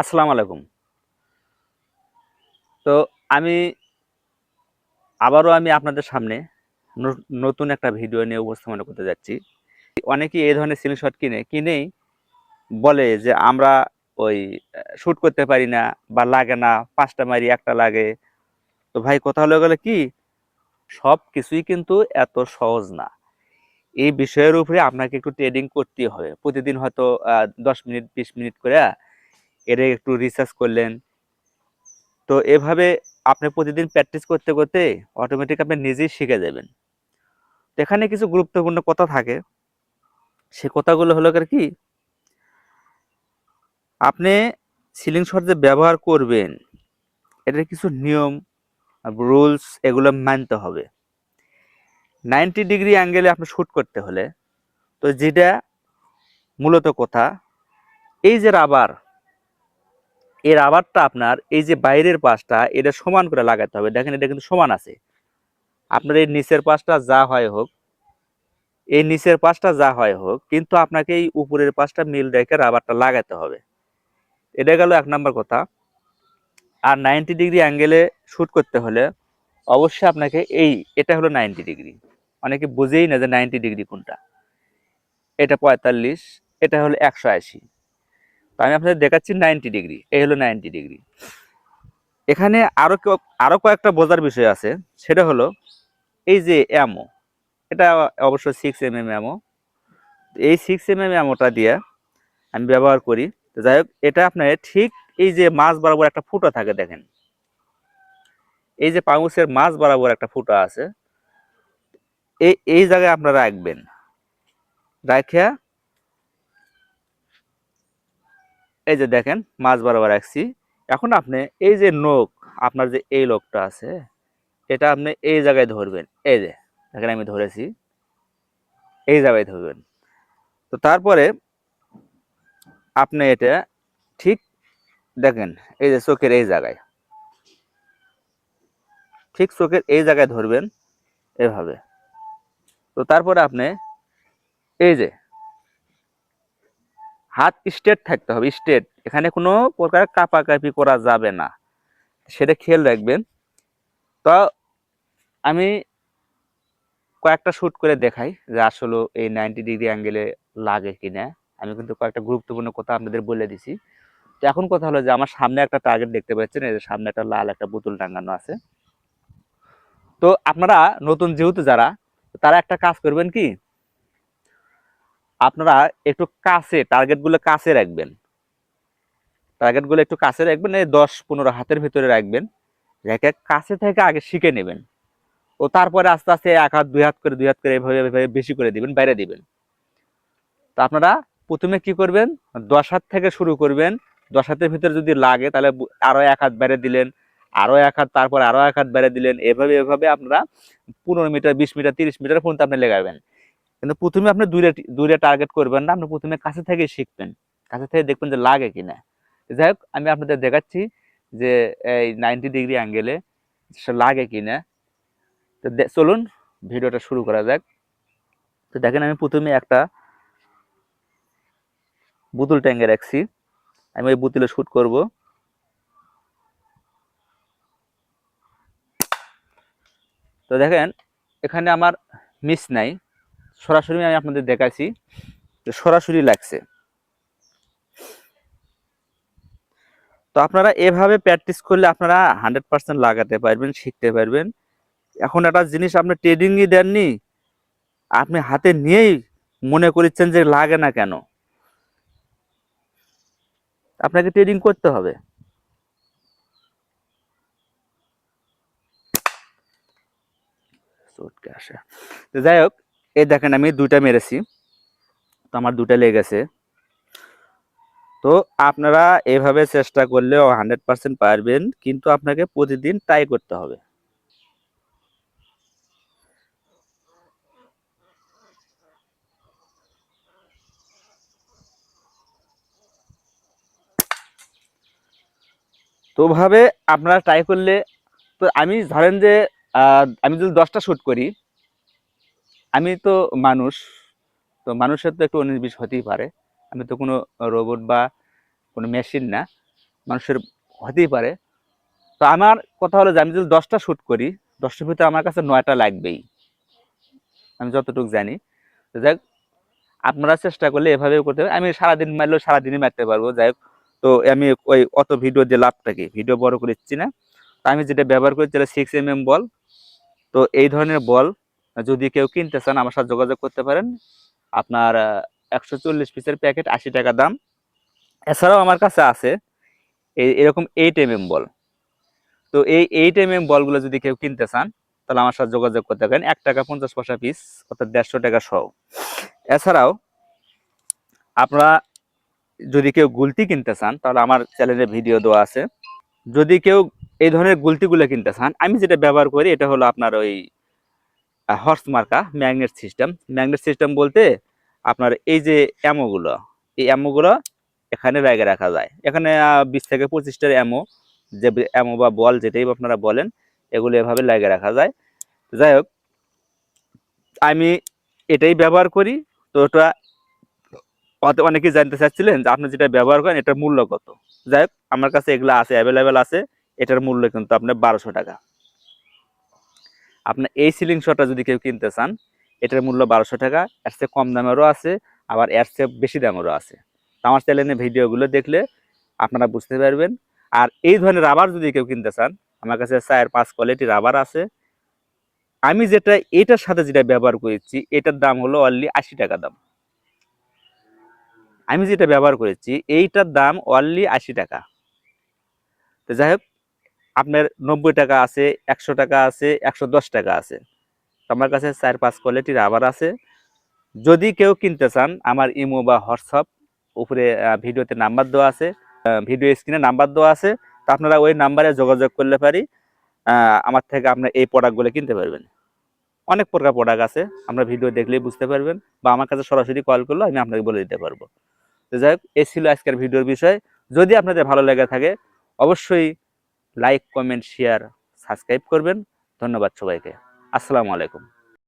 আসসালামু আলাইকুম। তো আমি আবারও আমি আপনাদের সামনে নতুন একটা ভিডিও নিয়ে উপস্থাপনা করতে যাচ্ছি। অনেকেই এই ধরনের সিলিং শট কিনে, কিনেই বলে যে আমরা ওই শ্যুট করতে পারি না বা লাগে না, পাঁচটা মারি, একটা লাগে। তো ভাই, কথা হলো গেলে কি, সব কিছুই কিন্তু এত সহজ না। এই বিষয়ের উপরে আপনাকে একটু ট্রেডিং করতেই হবে। প্রতিদিন হয়তো দশ মিনিট, বিশ মিনিট করে এটা একটু রিসার্চ করলেন। তো এভাবে আপনি প্রতিদিন প্র্যাকটিস করতে করতে অটোমেটিক আপনি নিজেই শিখে যাবেন। তো এখানে কিছু গুরুত্বপূর্ণ কথা থাকে। সে কথাগুলো হলো কি? আপনি সিলিং শট যে ব্যবহার করবেন, এটার কিছু নিয়ম রুলস এগুলো মানতে হবে। নাইনটি ডিগ্রি অ্যাঙ্গেলে আপনি শ্যুট করতে হলে, তো যেটা মূলত কথা, এই যে রাবার এই রাবারটা আপনার এই যে বাইরের পাশটা, এটা সমান করে লাগাতে হবে। দেখেন, এটা কিন্তু সমান আছে। আপনার এই নিচের পাশটা যা হয় হোক, এই নিচের পাশটা যা হয় হোক, কিন্তু আপনাকে এই উপরের পাশটা মিল রেখে রাবারটা লাগাতে হবে। এটা গেল এক নম্বর কথা। আর নাইনটি ডিগ্রি অ্যাঙ্গেলে শ্যুট করতে হলে অবশ্যই আপনাকে এই, এটা হলো নাইনটি ডিগ্রি অনেকে বুঝেই না যে নাইনটি ডিগ্রি কোনটা। এটা পঁয়তাল্লিশ, এটা হলো একশো আশি। তো আমি আপনাদের দেখাচ্ছি নাইনটি ডিগ্রি এই হলো নাইনটি ডিগ্রি এখানে আরও ক- আরও কয়েকটা বোঝার বিষয় আছে, সেটা হলো এই যে অ্যামো এটা অবশ্য সিক্স এম এম অ্যামো এই সিক্স এম এম অ্যামোটা দিয়ে আমি ব্যবহার করি, তো যাই হোক, এটা আপনার ঠিক এই যে মাছ বরাবর একটা ফুটো থাকে দেখেন। এই যে পাউসের মাছ বরাবর একটা ফুটো আছে এই এই জায়গায় আপনারা রাখবেন। রাখিয়া এই যে দেখেন, মাছ বরাবর রাখছি। এখন আপনি এই যে নখ, আপনার যে এই লোকটা আছে, এটা আপনি এই জায়গায় ধরবেন। এই যে, দেখেন আমি ধরেছি। এই জায়গায় ধরবেন। তো তারপরে আপনি এটা ঠিক দেখেন, এই যে চোখের এই জায়গায়। ঠিক চোখের এই জায়গায় ধরবেন এভাবে। তো তারপরে আপনি এই যে হাত স্ট্রেট থাকতে হবে স্ট্রেট এখানে কোনো প্রকার কাপাকাপি করা যাবে না। সেটা খেয়াল রাখবেন। তো আমি কয়েকটা শ্যুট করে দেখাই যে আসলে এই নাইনটি ডিগ্রি অ্যাঙ্গেলে লাগে কিনা। আমি কিন্তু কয়েকটা গুরুত্বপূর্ণ কথা আপনাদের বলে দিছি। তো এখন কথা হলো যে আমার সামনে একটা টার্গেট দেখতে পাচ্ছেন, এই যে সামনে একটা লাল একটা বোতল টাঙানো আছে। তো আপনারা নতুন যেহেতু যারা, তারা একটা কাজ করবেন কি? আপনারা একটু কাছে টার্গেটগুলো কাছে রাখবেন। টার্গেটগুলো একটু কাছে রাখবেন, এই দশ পনেরো হাতের ভিতরে রাখবেন। রেখে কাছে থেকে আগে শিখে নেবেন। ও তারপরে আস্তে আস্তে এক হাত, দুই হাত করে, দুই হাত করে এভাবে এভাবে বেশি করে দিবেন, বাইরে দিবেন। তো আপনারা প্রথমে কি করবেন? দশ হাত থেকে শুরু করবেন। দশ হাতের ভিতরে যদি লাগে তাহলে বু- আরও এক হাত বাইরে দিলেন, আরও এক হাত, তারপর আরও এক হাত বাইরে দিলেন। এভাবে এভাবে আপনারা পনেরো মিটার, বিশ মিটার, তিরিশ মিটার পর্যন্ত আপনি লেগাবেন। কিন্তু প্রথমে আপনি দূরে দূরে টার্গেট করবেন না, আপনি প্রথমে কাছে থেকে শিখবেন। কাছে থেকে দেখবেন যে লাগে কিনা যাই হোক, আমি আপনাদের দেখাচ্ছি যে এই নাইনটি ডিগ্রি অ্যাঙ্গেলে সে লাগে কিনা তো চলুন ভিডিওটা শুরু করা যাক। তো দেখেন, আমি প্রথমে একটা বোতল ট্যাঙ্গে রাখছি। আমি ওই বোতলে শ্যুট করব। তো দেখেন, এখানে আমার মিস নাই। সরাসরি আমি আপনাদের দেখাচ্ছি যে সরাসরি লাগছে। তো আপনারা এভাবে প্র্যাকটিস করলে আপনারা হান্ড্রেড পার্সেন্ট লাগাতে পারবেন, শিখতে পারবেন। এখন একটা জিনিস আপনি ট্রেডিংই দেননি, আপনি হাতে নিয়েই মনে করছেন যে লাগে না কেন। আপনাকে ট্রেডিং করতে হবে। যাই হোক এই দেখেন, আমি দুইটা মেরেছি। তো আমার দুটা লেগেছে তো আপনারা এভাবে চেষ্টা করলেও হান্ড্রেড পার্সেন্ট পারবেন, কিন্তু আপনাকে প্রতিদিন ট্রাই করতে হবে। তো ভাবে আপনারা ট্রাই করলে, তো আমি ধরেন যে আমি যদি দশটা শ্যুট করি আমি তো মানুষ, তো মানুষের তো একটু উনিশ হতেই পারে। আমি তো কোনো রোবট বা কোনো মেশিন না, মানুষের হতেই পারে। তো আমার কথা হলো যে আমি যদি দশটা শ্যুট করি, দশটার ভিতরে আমার কাছে নয়টা লাগবেই। আমি যতটুকু জানি। তো যাই আপনারা চেষ্টা করলে এভাবে করতে হবে আমি সারাদিন মারলেও সারাদিনই মারতে পারব। যাই হোক, তো আমি ওই অত ভিডিও দিয়ে লাভটা কি? ভিডিও বড় করে দিচ্ছি না। তো আমি যেটা ব্যবহার করি যেটা সিক্স এম এম বল তো এই ধরনের বল যদি কেউ কিনতে চান, আমার সাথে যোগাযোগ করতে পারেন। আপনার একশো চল্লিশ পিসের প্যাকেট আশি টাকা দাম। এছাড়াও আমার কাছে আছে এই এরকম এইট এম এম বল। তো এই এইট এম এম বলগুলো যদি কেউ কিনতে চান, তাহলে আমার সাথে যোগাযোগ করতে পারেন। এক টাকা পঞ্চাশ পয়সা পিস অর্থাৎ দেড়শো টাকা সহ। এছাড়াও আপনারা যদি কেউ গুলতি কিনতে চান, তাহলে আমার চ্যানেলে ভিডিও দেওয়া আছে। যদি কেউ এই ধরনের গুলতিগুলো কিনতে চান, আমি যেটা ব্যবহার করি, এটা হলো আপনার ওই হর্স মার্কা ম্যাগনেট সিস্টেম ম্যাগনেট সিস্টেম বলতে আপনার এই যে অ্যামোগুলো এই অ্যামোগুলো এখানে ব্যাগে রাখা যায়। এখানে বিশ থেকে পঁচিশটার অ্যামো যে অ্যামো বা বল যেটাই আপনারা বলেন, এগুলো এভাবে লাগিয়ে রাখা যায়। যাই হোক, আমি এটাই ব্যবহার করি। তো ওটা অত অনেকেই জানতে চাচ্ছিলেন যে আপনি যেটা ব্যবহার করেন, এটার মূল্য কত? যাই হোক, আমার কাছে এগুলো আছে অ্যাভেলেবেল আছে। এটার মূল্য কিন্তু আপনার বারোশো টাকা। আপনার এই সিলিং শটটা যদি কেউ কিনতে চান, এটার মূল্য বারোশো টাকা, এর চেয়ে কম দামেরও আছে, আবার এর চেয়ে বেশি দামেরও আছে। আমার চ্যানেলে ভিডিওগুলো দেখলে আপনারা বুঝতে পারবেন। আর এই ধরনের রাবার যদি কেউ কিনতে চান, আমার কাছে চার পাঁচ কোয়ালিটি রাবার আছে। আমি যেটা, এটার সাথে যেটা ব্যবহার করেছি, এটার দাম হলো অনলি আশি টাকা দাম। আমি যেটা ব্যবহার করেছি, এইটার দাম অনলি আশি টাকা। তো যাই হোক আপনার নব্বই টাকা আছে, একশো টাকা আছে, একশো দশ টাকা আছে। আমার কাছে চার পাঁচ কোয়ালিটির রাবার আছে। যদি কেউ কিনতে চান, আমার ইমো বা হোয়াটসঅ্যাপ উপরে ভিডিওতে নাম্বার দেওয়া আছে ভিডিও স্ক্রিনে নাম্বার দেওয়া আছে। তো আপনারা ওই নাম্বারে যোগাযোগ করলে পারি আমার থেকে আপনার এই প্রোডাক্টগুলো কিনতে পারবেন। অনেক প্রকার প্রোডাক্ট আছে, আমরা ভিডিও দেখলেই বুঝতে পারবেন বা আমার কাছে সরাসরি কল করলে আমি আপনাকে বলে দিতে পারব। তো যাই হোক, এই ছিল আজকের ভিডিওর বিষয়। যদি আপনাদের ভালো লেগে থাকে, অবশ্যই লাইক কমেন্ট শেয়ার সাবস্ক্রাইব করবেন। ধন্যবাদ সবাইকে। আসসালামু আলাইকুম।